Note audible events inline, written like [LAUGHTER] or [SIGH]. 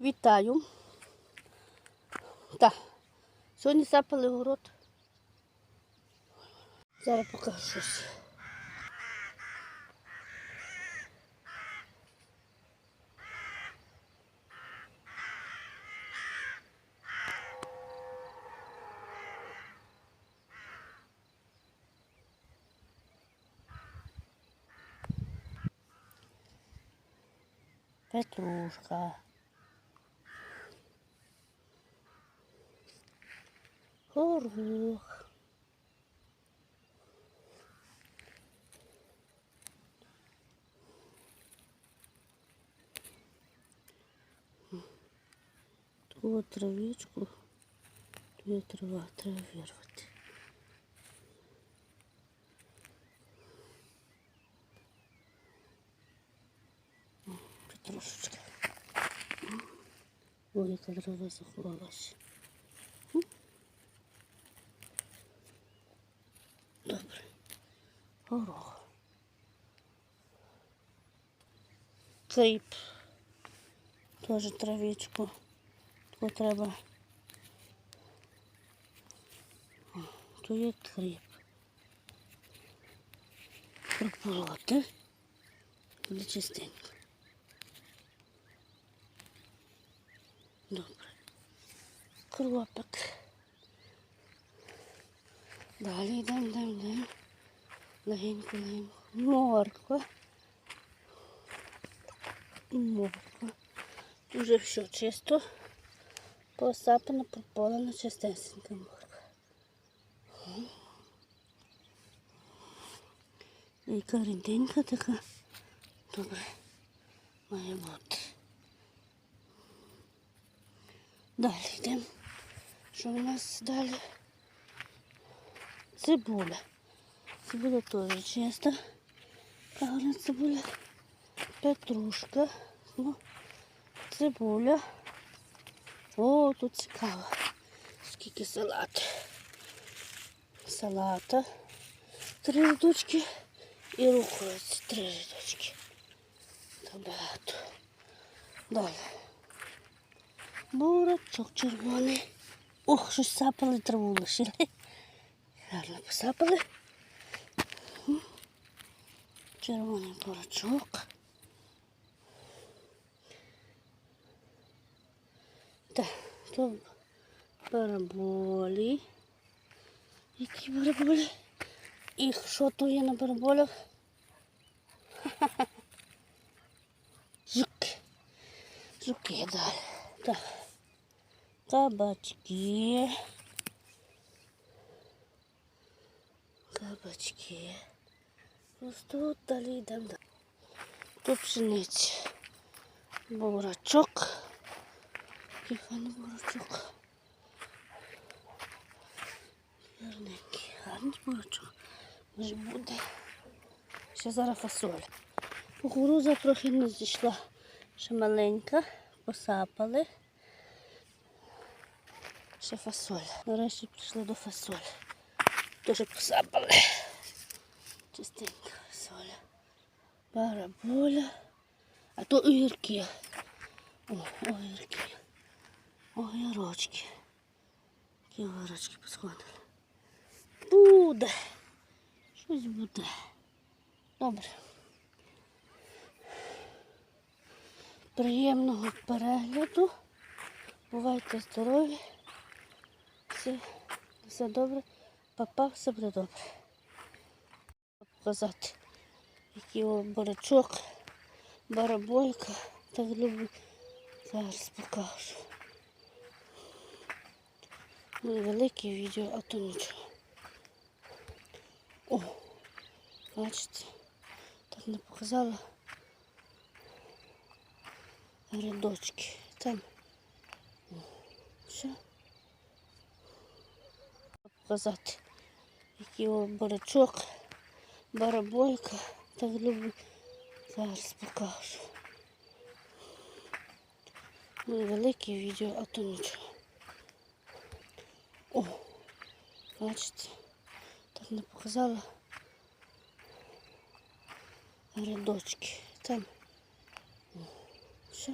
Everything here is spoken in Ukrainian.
Вітаю. Так, сьогодні сапали город. Зараз покажу щось. Петрушка. Горох. Ту травичку, є трава, треба вирвати. О, Петрушечка. Ой, яка трава заховалася. Горох. Кріп. Теж травичку. Тут треба. Тут є кріп. Прополоти. Буде чистенько. Добре. Кропик. Далі йдемо, йдемо, йдемо. Легенько, легенько. Морква. Морква. Уже все чисто. Посапано, прополено, чистесенька морква. Яка ріденька така. Добре. Має бути. Далі йдемо. Що у нас далі? Цибуля. Цибуля теж чиста. Гарна цибуля. Петрушка. Ну, цибуля. О, тут цікаво. Скільки салат. Салата. Три рядочки і рухаються три рядочки. Та багато. Далі. Бурачок червоний. Ох, щось сапали траву лишили. Гарно посапали. Червоний бурачок. Так, тут бараболі. Які бараболі? І що то є на бараболях? Ха-ха-ха. [LAUGHS] Жуки. Жуки далі. Так. Кабачки. Кабачки. Ось тут далі йдемо. Тут пшениця. Бурачок. Який файний бурачок. Гарненький, гарний бурачок. Може буде. Ще зараз фасоль. Кукуруза трохи не зійшла. Ще маленька. Посапали. Ще фасоль. Нарешті прийшли до фасолі. Теж посапали. Чистенька фасоля. Бараболя. А то огірки. О, огірки. Огірочки. Які огірочки посходили. Буде. Щось буде. Добре. Приємного перегляду. Бувайте здорові. Все, все добре. Папа, все буде добре. Показати, який о барачок, бараболька. Так люблю. Зараз покажу. Буде велике відео, а то нічого. О, бачите, так не показала рядочки. Там все. Показати, який о барачок, бараболька. Так люблю. Зараз покажу. Буде велике відео, а то нічого. О, бачите, так не показала рядочки. Там все.